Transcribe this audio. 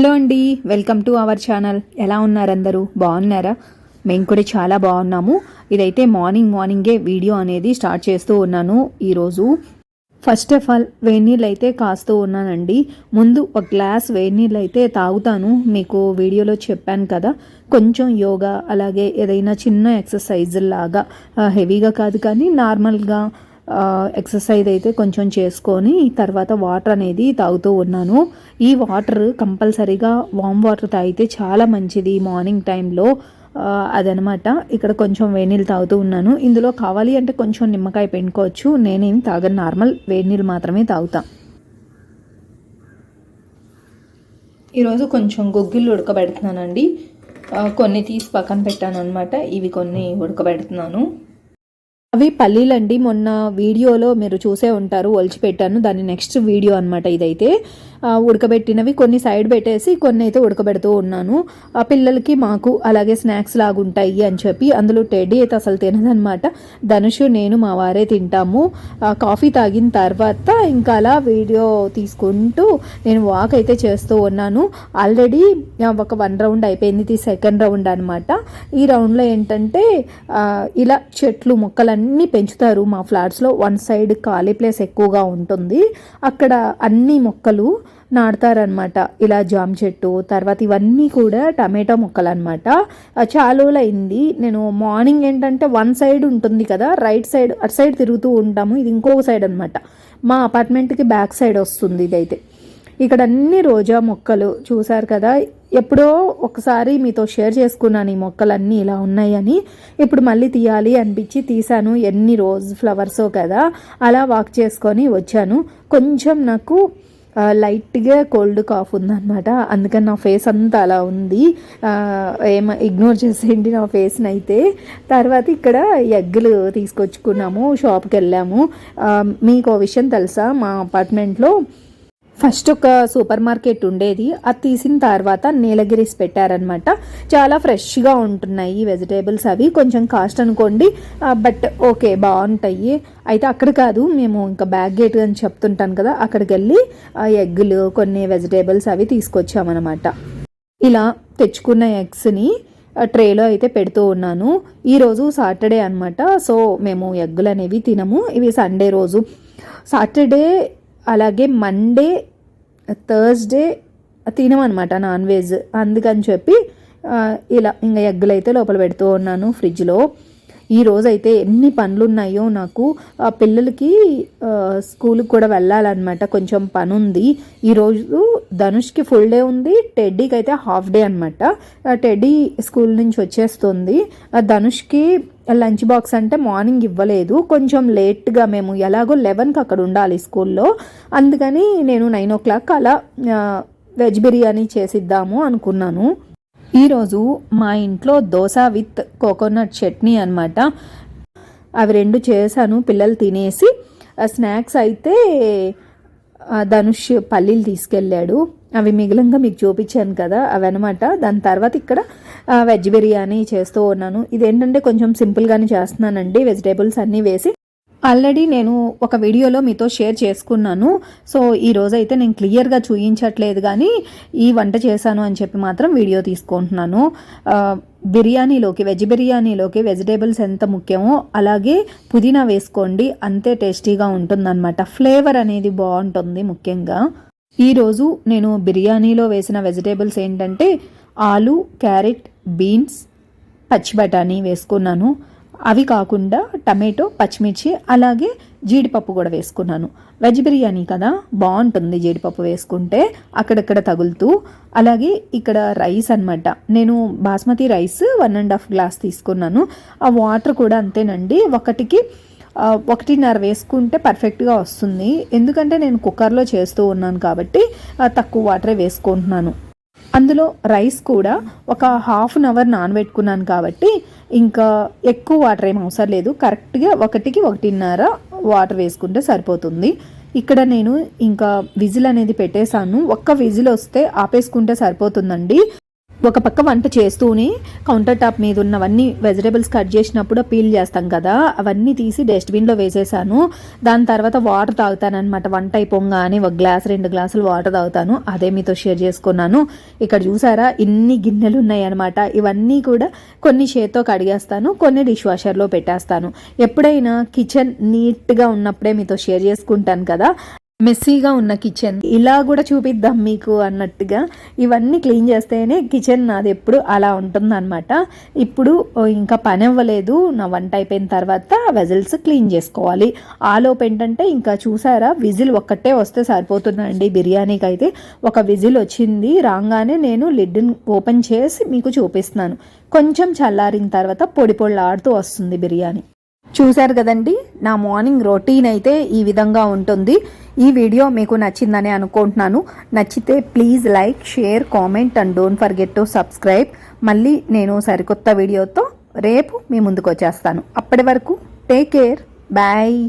Hello అండి welcome to our channel. ఎలా ఉన్నారు అందరూ బాగున్నారా? మేము కూడా చాలా బాగున్నాము. ఇదైతే మార్నింగ్ మార్నింగే వీడియో అనేది స్టార్ట్ చేస్తూ ఉన్నాను ఈరోజు. ఫస్ట్ ఆఫ్ ఆల్ వేడి నీళ్ళు అయితే కాస్తూ ఉన్నానండి. ముందు ఒక గ్లాస్ వేడి నీళ్ళు అయితే తాగుతాను. మీకు వీడియోలో చెప్పాను కదా కొంచెం యోగా అలాగే ఏదైనా చిన్న ఎక్సర్సైజ్ లాగా హెవీగా కాదు కానీ నార్మల్గా ఎక్సర్సైజ్ అయితే కొంచెం చేసుకొని తర్వాత వాటర్ అనేది తాగుతూ ఉన్నాను. ఈ వాటర్ కంపల్సరీగా వామ్ వాటర్ తాగితే చాలా మంచిది మార్నింగ్ టైంలో అదనమాట. ఇక్కడ కొంచెం వేడి నీళ్ళు తాగుతూ ఉన్నాను. ఇందులో కావాలి అంటే కొంచెం నిమ్మకాయ పెండుకోవచ్చు. నేనేం తాగను. నార్మల్ వేడి నీళ్ళు మాత్రమే తాగుతా. ఈరోజు కొంచెం గుగ్గిళ్ళు ఉడకబెడుతున్నానండి. కొన్ని తీసి పక్కన పెట్టాను అనమాట ఇవి కొన్ని ఉడకబెడుతున్నాను. అవి పల్లీలండి. మొన్న వీడియోలో మీరు చూసే ఉంటారు ఒలిచిపెట్టాను. దాని నెక్స్ట్ వీడియో అనమాట ఇదైతే. ఉడకబెట్టినవి కొన్ని సైడ్ పెట్టేసి కొన్ని అయితే ఉడకబెడుతూ ఉన్నాను. ఆ పిల్లలకి మాకు అలాగే స్నాక్స్ లాగా ఉంటాయి అని చెప్పి అందులో టెడ్డీ అయితే అసలు తినదనమాట. ధనుషు నేను మా వారే తింటాము. కాఫీ తాగిన తర్వాత ఇంకా అలా వీడియో తీసుకుంటూ నేను వాక్ అయితే చేస్తూ ఉన్నాను. ఆల్రెడీ ఒక వన్ రౌండ్ అయిపోయింది ఇది సెకండ్ రౌండ్ అనమాట ఈ రౌండ్లో ఏంటంటే ఇలా చెట్లు మొక్కలన్నీ పెంచుతారు మా ఫ్లాట్స్లో. వన్ సైడ్ ఖాళీ ప్లేస్ ఎక్కువగా ఉంటుంది. అక్కడ అన్ని మొక్కలు నాడతారనమాట ఇలా జామ చెట్టు తర్వాత ఇవన్నీ కూడా టమాటో మొక్కలు అనమాట చాలా అయింది నేను మార్నింగ్ ఏంటంటే వన్ సైడ్ ఉంటుంది కదా రైట్ సైడ్ అటు సైడ్ తిరుగుతూ ఉంటాము. ఇది ఇంకొక సైడ్ అనమాట మా అపార్ట్మెంట్కి బ్యాక్ సైడ్ వస్తుంది ఇదైతే. ఇక్కడ అన్ని రోజా మొక్కలు చూసారు కదా ఎప్పుడో ఒకసారి మీతో షేర్ చేసుకున్నాను ఈ మొక్కలన్నీ ఇలా ఉన్నాయని. ఇప్పుడు మళ్ళీ తీయాలి అనిపించి తీసాను ఎన్ని రోజ్ ఫ్లవర్సో కదా అలా వాక్ చేసుకొని వచ్చాను. కొంచెం నాకు లైట్గా కోల్డ్ కాఫ్ ఉందన్నమాట. అందుకని నా ఫేస్ అంతా అలా ఉంది. ఏమ ఇగ్నోర్ చేసేయండి నా ఫేస్ని అయితే తర్వాత ఇక్కడ ఎగ్గులు తీసుకొచ్చుకున్నాము షాప్కి వెళ్ళాము మీకు ఓ విషయం తెలుసా? మా అపార్ట్మెంట్లో ఫస్ట్ ఒక సూపర్ మార్కెట్ ఉండేది. అది తీసిన తర్వాత నీలగిరీస్ పెట్టారనమాట చాలా ఫ్రెష్గా ఉంటున్నాయి వెజిటేబుల్స్ అవి. కొంచెం కాస్ట్ అనుకోండి. బట్ ఓకే బాగుంటాయి. అయితే అక్కడ కాదు మేము ఇంకా బ్యాక్ గేట్ అని చెప్తుంటాను కదా అక్కడికి వెళ్ళి ఆ ఎగ్గులు కొన్ని వెజిటేబుల్స్ అవి తీసుకొచ్చామన్నమాట. ఇలా తెచ్చుకున్న ఎగ్స్ని ట్రేలో అయితే పెడుతూ ఉన్నాను. ఈరోజు సాటర్డే అనమాట సో మేము ఎగ్గులు అనేవి తినము. ఇవి సండే రోజు. సాటర్డే అలాగే మండే థర్స్డే తినమనమాట నాన్ వెజ్ అందుకని చెప్పి ఇలా ఇంకా ఎగ్గులైతే లోపల పెడుతూ ఉన్నాను ఫ్రిడ్జ్లో. ఈ రోజైతే ఎన్ని పనులు ఉన్నాయో నాకు ఆ పిల్లలకి స్కూల్కి కూడా వెళ్ళాలన్నమాట. కొంచెం పని ఉంది ఈరోజు ధనుష్కి ఫుల్ డే ఉంది. టెడ్డీకి అయితే హాఫ్ డే అనమాట టెడ్డీ స్కూల్ నుంచి వచ్చేస్తుంది. ధనుష్కి లంచ్ బాక్స్ అంటే మార్నింగ్ ఇవ్వలేదు. కొంచెం లేట్గా మేము ఎలాగో లెవెన్కి అక్కడ ఉండాలి స్కూల్లో. అందుకని నేను నైన్ ఓ క్లాక్ అలా వెజ్ బిర్యానీ చేసిద్దాము అనుకున్నాను. ఈరోజు మా ఇంట్లో దోశ విత్ కోకోనట్ చట్నీ అనమాట అవి రెండు చేశాను పిల్లలు తినేసి. ఆ స్నాక్స్ అయితే ధనుష్ పల్లీలు తీసుకెళ్ళాడు. అవి మిగిలంగా మీకు చూపించాను కదా అవి అనమాట దాని తర్వాత ఇక్కడ వెజ్ బిర్యానీ చేస్తూ ఉన్నాను. ఇదేంటంటే కొంచెం సింపుల్గానే చేస్తున్నానండి. వెజిటేబుల్స్ అన్నీ వేసి ఆల్రెడీ నేను ఒక వీడియోలో మీతో షేర్ చేసుకున్నాను. సో ఈ అయితే నేను క్లియర్గా చూపించట్లేదు కానీ ఈ వంట చేశాను అని చెప్పి మాత్రం వీడియో తీసుకుంటున్నాను. బిర్యానీలోకి వెజ్ బిర్యానీలోకి వెజిటేబుల్స్ ఎంత ముఖ్యమో అలాగే పుదీనా వేసుకోండి అంతే టేస్టీగా ఉంటుందన్నమాట. ఫ్లేవర్ అనేది బాగుంటుంది ముఖ్యంగా. ఈరోజు నేను బిర్యానీలో వేసిన వెజిటేబుల్స్ ఏంటంటే ఆలు క్యారెట్ బీన్స్ పచ్చి బఠానీ వేసుకున్నాను. అవి కాకుండా టమాటో పచ్చిమిర్చి అలాగే జీడిపప్పు కూడా వేసుకున్నాను. వెజ్ బిర్యానీ కదా బాగుంటుంది జీడిపప్పు వేసుకుంటే. అక్కడక్కడ తగులుతూ అలాగే ఇక్కడ రైస్ అన్నమాట. నేను basmati rice one and half glass తీసుకున్నాను. ఆ వాటర్ కూడా అంతేనండి. ఒకటికి ఒకటిన్నర వేసుకుంటే పర్ఫెక్ట్గా వస్తుంది. ఎందుకంటే నేను కుక్కర్లో చేస్తూ ఉన్నాను కాబట్టి తక్కువ వాటరే వేసుకుంటున్నాను. అందులో రైస్ కూడా ఒక హాఫ్ అన్ అవర్ నానబెట్టుకున్నాను కాబట్టి ఇంకా ఎక్కువ వాటర్ ఏం అవసరం లేదు. కరెక్ట్గా ఒకటికి ఒకటిన్నర వాటర్ వేసుకుంటే సరిపోతుంది. ఇక్కడ నేను ఇంకా విజిల్ అనేది పెట్టేశాను. ఒక్క విజిల్ వస్తే ఆపేసుకుంటే సరిపోతుందండి. ఒక పక్క వంట చేస్తూనే కౌంటర్ టాప్ మీద ఉన్నవన్నీ వెజిటేబుల్స్ కట్ చేసినప్పుడు పీల్ చేస్తాం కదా అవన్నీ తీసి డస్ట్బిన్లో వేసేసాను. దాని తర్వాత వాటర్ తాగుతానమాట వంట అయిపోగానే ఒక గ్లాస్ రెండు గ్లాసులు వాటర్ తాగుతాను. అదే మీతో షేర్ చేసుకున్నాను. ఇక్కడ చూసారా ఇన్ని గిన్నెలు ఉన్నాయి అనమాట ఇవన్నీ కూడా కొన్ని చేత్తో కడిగేస్తాను కొన్ని డిష్ వాషర్లో పెట్టేస్తాను. ఎప్పుడైనా కిచెన్ నీట్గా ఉన్నప్పుడే మీతో షేర్ చేసుకుంటాను కదా. మెస్సీగా ఉన్న కిచెన్. ఇలా కూడా చూపిద్దాం మీకు అన్నట్టుగా ఇవన్నీ క్లీన్ చేస్తేనే కిచెన్ నాది ఎప్పుడు అలా ఉంటుందన్నమాట. ఇప్పుడు ఇంకా పని అవ్వలేదు నా వంట అయిపోయిన తర్వాత వెజల్స్ క్లీన్ చేసుకోవాలి. ఆలోపు ఏంటంటే ఇంకా చూసారా విజిల్ ఒక్కటే వస్తే సరిపోతుందండి బిర్యానీకి అయితే ఒక విజిల్ వచ్చింది రాగానే నేను లిడ్ని ఓపెన్ చేసి మీకు చూపిస్తున్నాను. కొంచెం చల్లారిన తర్వాత పొడి పొళ్ళాడుతూ వస్తుంది బిర్యానీ. చూశారు కదండి నా మార్నింగ్ రొటీన్ అయితే ఈ విధంగా ఉంటుంది. ఈ వీడియో మీకు నచ్చిందని అనుకుంటున్నాను. నచ్చితే please like share comment and don't forget to subscribe. మళ్ళీ నేను సరికొత్త వీడియోతో రేపు మీ ముందుకు వచ్చేస్తాను. అప్పటి వరకు టేక్ కేర్. బాయ్.